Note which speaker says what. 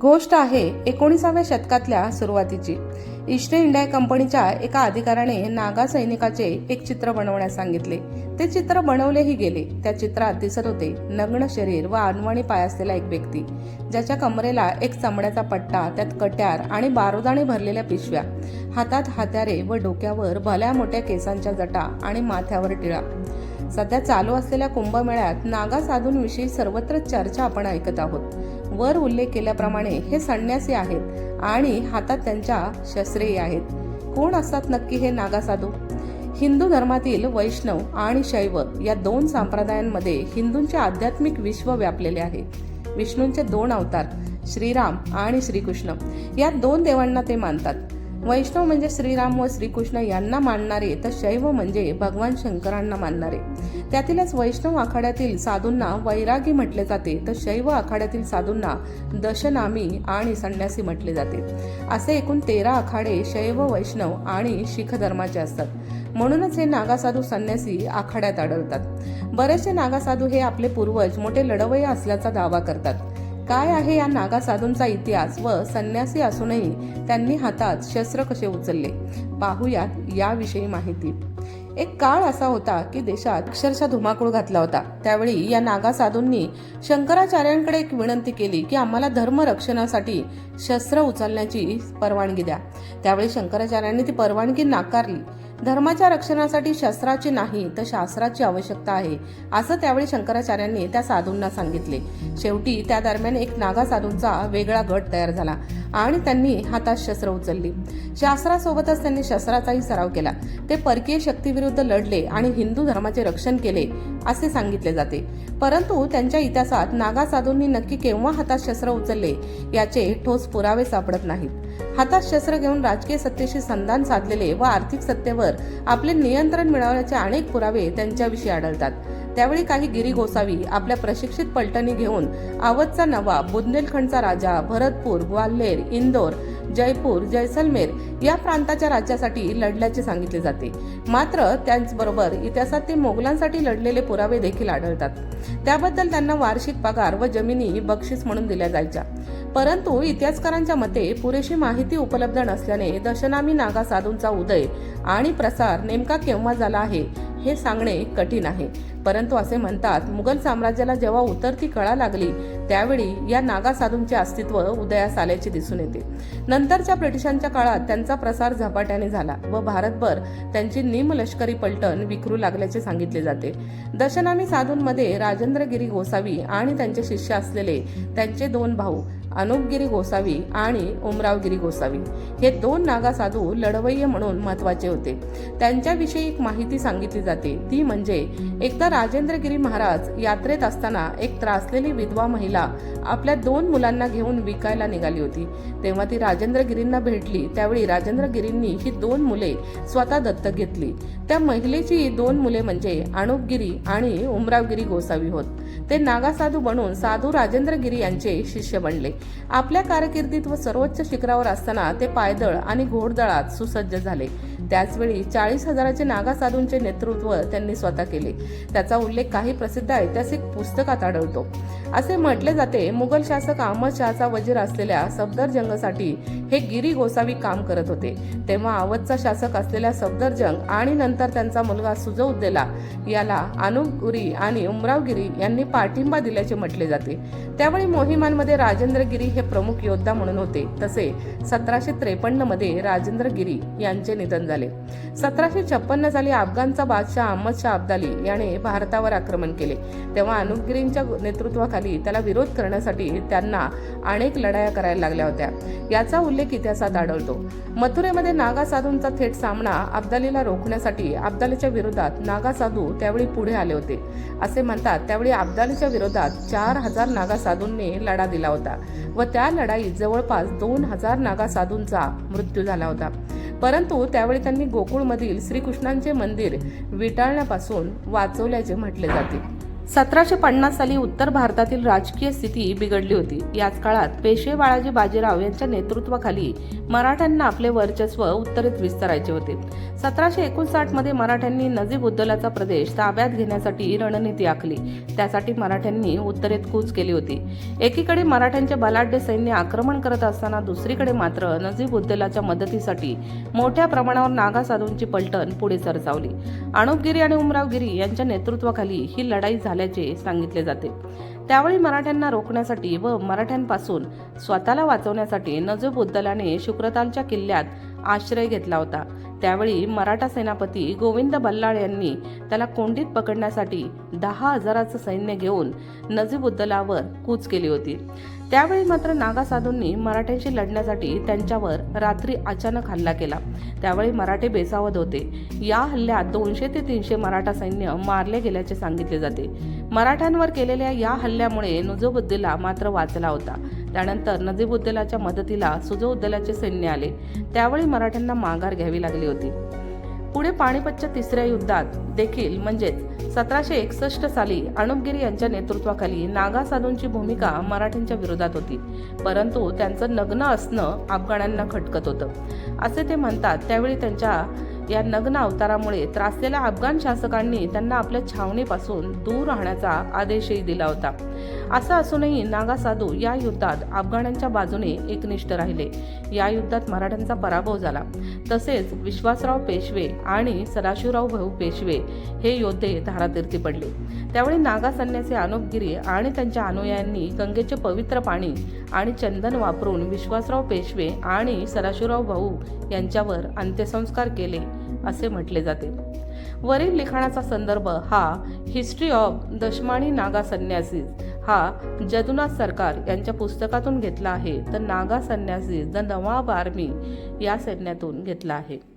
Speaker 1: गोष्ट आहे एकोणीसाव्या शतकातल्या सुरुवातीची. ईस्ट इंडिया कंपनीच्या एका अधिकाऱ्याने नागा सैनिकाचे एक चित्र बनवण्यास सांगितले. ते चित्र बनवलेही गेले. त्या चित्रात दिसत होते नग्न शरीर व अनवाणी पाय असलेला एक व्यक्ती ज्याच्या कमरेला एक चमड्याचा पट्टा त्यात कट्यार आणि बारुदाने भरलेल्या पिशव्या हातात हात्यारे व डोक्यावर भल्या मोठ्या केसांच्या जटा आणि माथ्यावर टिळा. सध्या चालू असलेल्या कुंभमेळ्यात नागा साधूंविषयी सर्वत्र चर्चा आपण ऐकत आहोत. वर उल्लेख केल्याप्रमाणे हे संन्यासी आहेत आणि हातात त्यांच्या शस्त्रेही आहेत. कोण असतात नक्की हे नागा साधू हिंदू धर्मातील वैष्णव आणि शैव या दोन संप्रदायांमध्ये हिंदूंचे आध्यात्मिक विश्व व्यापलेले आहे. विष्णूंचे दोन अवतार श्रीराम आणि श्रीकृष्ण. या दोन देवांना ते मानतात. वैष्णव म्हणजे श्रीराम व श्रीकृष्ण यांना मानणारे तर शैव म्हणजे भगवान शंकरांना मानणारे. त्यातीलच वैष्णव आखाड्यातील साधूंना वैरागी म्हटले जाते तर शैव आखाड्यातील साधूंना दशनामी आणि संन्यासी म्हटले जाते. असे एकूण तेरा आखाडे शैव वैष्णव आणि शीख धर्माचे असतात. म्हणूनच हे नागासाधू संन्यासी आखाड्यात आढळतात. बरेचसे नागासाधू हे आपले पूर्वज मोठे लढवय असल्याचा दावा करतात. काय आहे या नागा साधूंचा इतिहास व संन्यासी असूनही त्यांनी हातात शस्त्र कसे उचलले? पाहूयात याविषयी माहिती. एक काळ असा होता की देशात अक्षरशः धुमाकूळ घातला होता. त्यावेळी या नागा साधूंनी शंकराचार्यांकडे एक विनंती केली की आम्हाला धर्म रक्षणासाठी शस्त्र उचलण्याची परवानगी द्या. त्यावेळी शंकराचार्यांनी ती परवानगी नाकारली. धर्माच्या रक्षणासाठी शस्त्राची नाही तर शास्त्राची आवश्यकता आहे असं त्यावेळी शंकराचार्यांनी त्या साधूंना सांगितले. शेवटी त्या दरम्यान एक नागा साधूंचा वेगळा गट तयार झाला आणि त्यांनी हातात शस्त्र उचलली. शास्त्रासोबतच त्यांनी शस्त्राचाही सराव केला. ते परकीय शक्तीविरुद्ध लढले आणि हिंदू धर्माचे रक्षण केले. असे सांगितले जाते. परंतु त्यांच्या इतिहासात नागा साधूंनी नक्की केव्हा हातात शस्त्र उचलले याचे ठोस पुरावे सापडत नाहीत. हातात शस्त्र घेऊन राजकीय सत्तेशी संधान साधलेले व आर्थिक सत्तेवर आपले नियंत्रण मिळवण्याचे अनेक पुरावे त्यांच्याविषयी आढळतात. त्यावेळी काही गिरी गोसावी आपल्या प्रशिक्षित पलटणी घेऊन आवतचा नवाब बुंदेलखंडचा राजा भरतपूर ग्वाल्हेर इंदोर जयपूर जैसलमेर या प्रांताच्या राज्यासाठी लढल्याचे सांगितले जाते. मात्र त्याचबरोबर इतिहासात ते मोगलांसाठी लढलेले पुरावे देखील आढळतात. त्याबद्दल त्यांना वार्षिक पगार व जमिनी बक्षीस म्हणून दिल्या जायच्या. परंतु इतिहासकारांच्या मते पुरेशी माहिती उपलब्ध नसल्याने दशनामी नागा साधूंचा उदय आणि प्रसार नेमका केव्हा झाला आहे हे सांगणे कठीण आहे. परंतु असे म्हणतात मुघल साम्राज्याला जेव्हा उतरती कळा लागली त्यावेळी या नागा साधूंचे अस्तित्व उदयास आल्याचे दिसून येते. नंतरच्या ब्रिटिशांच्या काळात त्यांचा प्रसार झपाट्याने झाला व भारतभर त्यांची निमलष्करी पलटण विखरू लागल्याचे सांगितले जाते. दशनामी साधूंमध्ये राजेंद्रगिरी गोसावी आणि त्यांचे शिष्य असलेले त्यांचे दोन भाऊ अनुपगिरी गोसावी आणि उमरावगिरी गोसावी. हे दोन नागा साधू लढवय्ये म्हणून महत्त्वाचे होते. त्यांच्याविषयी एक माहिती सांगितली जाते. ती म्हणजे एकदा राजेंद्रगिरी महाराज यात्रेत असताना एक त्रासलेली विधवा महिला आपल्या दोन मुलांना घेऊन विकायला निघाली होती. तेव्हा ती राजेंद्रगिरींना भेटली. त्यावेळी राजेंद्रगिरींनी ही दोन मुले स्वतः दत्तक घेतली. त्या महिलेची ही दोन मुले म्हणजे अणुपगिरी आणि उमरावगिरी गोसावी होत. ते नागा साधू बनून साधू राजेंद्रगिरी यांचे शिष्य बनले. आपल्या कारकिर्दीत व सर्वोच्च शिखरावर असताना ते पायदळ आणि घोडदळात सुसज्ज झाले. त्याचवेळी चाळीस हजाराचे नागा साधूंचे नेतृत्व त्यांनी स्वतः केले. त्याचा उल्लेख काही प्रसिद्ध ऐतिहासिक पुस्तकात आढळतो. असे म्हटले जाते मुघल शासक अहमद शहाचा वजीर असलेल्या सफदरजंगसाठी हे गिरी गोसावी काम करत होते. तेव्हा अवधचा शासक असलेल्या सफदरजंग आणि नंतर त्यांचा मुलगा सुजौद्देला याला अनुपगिरी आणि उमरावगिरी यांनी पाठिंबा दिल्याचे म्हटले जाते. त्यावेळी मोहिमांमध्ये राजेंद्रगिरी हे प्रमुख योद्धा म्हणून होते. तसे सतराशे त्रेपन्नमध्ये राजेंद्रगिरी यांचे निधन झाले. सतराशे छप्पन्न साली अफगाणचा बादशाह अहमद शाह अब्दाली याने भारतावर आक्रमण केले. तेव्हा अनुपगिरींच्या नेतृत्वाखाली त्याला विरोध करण्यासाठी त्यांना अनेक लढाया करायला लागल्या होत्या. याचा उल्लेख इतिहासात आढळतो. मथुरेमध्ये नागा साधूंचा थेट सामना अब्दालीला रोखण्यासाठी अब्दालीच्या विरोधात नागा साधू त्यावेळी पुढे आले होते. असे म्हणतात त्यावेळी अब्दालीच्या विरोधात चार हजार नागा साधूंनी लढा दिला होता व त्या लढाईत जवळपास दोन हजार नागा साधूंचा मृत्यू झाला होता. परंतु त्यावेळी त्यांनी गोकुळमधील श्रीकृष्णांचे मंदिर विटाळण्यापासून वाचवल्याचे म्हटले जाते. सतराशे पन्नास साली उत्तर भारतातील राजकीय स्थिती बिघडली होती. याच काळात पेशवे बाळाजी बाजीराव यांच्या नेतृत्वाखाली मराठ्यांना आपले वर्चस्व उत्तरेत विस्तारायचे होते. सतराशे एकोणसाठमध्ये मराठ्यांनी नजीब उद्दलाचा प्रदेश ताब्यात घेण्यासाठी रणनीती आखली. त्यासाठी मराठ्यांनी उत्तरेत कूच केली होती. एकीकडे मराठ्यांचे बलाढ्य सैन्य आक्रमण करत असताना दुसरीकडे मात्र नजीब उद्दलाच्या मदतीसाठी मोठ्या प्रमाणावर नागा साधूंची पलटण पुढे सरसावली. अणुपगिरी आणि उमरावगिरी यांच्या नेतृत्वाखाली ही लढाई झाली झाल्याचे सांगितले जाते. त्यावेळी मराठ्यांना रोखण्यासाठी व मराठ्यांपासून स्वतःला वाचवण्यासाठी नजीबुद्दलाने शुक्रतालच्या किल्ल्यात आश्रय घेतला होता. त्यावेळी मराठा सेनापती गोविंद बल्लाळ यांनी त्याला कोंडीत पकडण्यासाठी दहा हजाराचं सैन्य घेऊन नजीबुद्दलावर कूच केली होती. त्यावेळी मात्र नागा साधूंनी मराठ्यांशी लढण्यासाठी त्यांच्यावर रात्री अचानक हल्ला केला. त्यावेळी मराठे बेसावत होते. या हल्ल्यात दोनशे ते तीनशे मराठा सैन्य मारले गेल्याचे सांगितले जाते. मराठ्यांवर केलेल्या या हल्ल्यामुळे नुजोबुद्दीला मात्र वाचला होता. त्यानंतर नजीबुद्दलाच्या मदतीला सुजो उद्दलाचे सैन्य आले. त्यावेळी मराठ्यांना माघार घ्यावी लागली होती. पुढे पाणीपतच्या तिसऱ्या युद्धात देखील म्हणजेच सतराशे एकसष्ट साली अणुपगिरी यांच्या नेतृत्वाखाली नागा साधूंची भूमिका मराठ्यांच्या विरोधात होती. परंतु त्यांचं नग्न असणं अफगाणांना खटकत होतं. असे ते म्हणतात त्यावेळी त्यांच्या या नग्न अवतारामुळे त्रासलेल्या अफगाण शासकांनी त्यांना आपल्या छावणीपासून दूर राहण्याचा आदेशही दिला होता. असं असूनही नागा साधू या युद्धात अफगाणांच्या बाजूने एकनिष्ठ राहिले. या युद्धात मराठ्यांचा पराभव झाला. तसेच विश्वासराव पेशवे आणि सदाशिवराव भाऊ पेशवे हे योद्धे धारातीर्थी पडले. त्यावेळी नागा संन्यासी अनुपगिरी आणि त्यांच्या अनुयायांनी गंगेचे पवित्र पाणी आणि चंदन वापरून विश्वासराव पेशवे आणि सदाशिवराव भाऊ यांच्यावर अंत्यसंस्कार केले असे म्हटले जाते. वरील लिखाणाचा संदर्भ हा हिस्ट्री ऑफ दशमाणी नागा संन्यासीज. हा जदुनाथ सरकार यांच्या पुस्तकातून घेतला आहे. तर नागा संन्यासी द नवाब आर्मी या सैन्यातून घेतला आहे.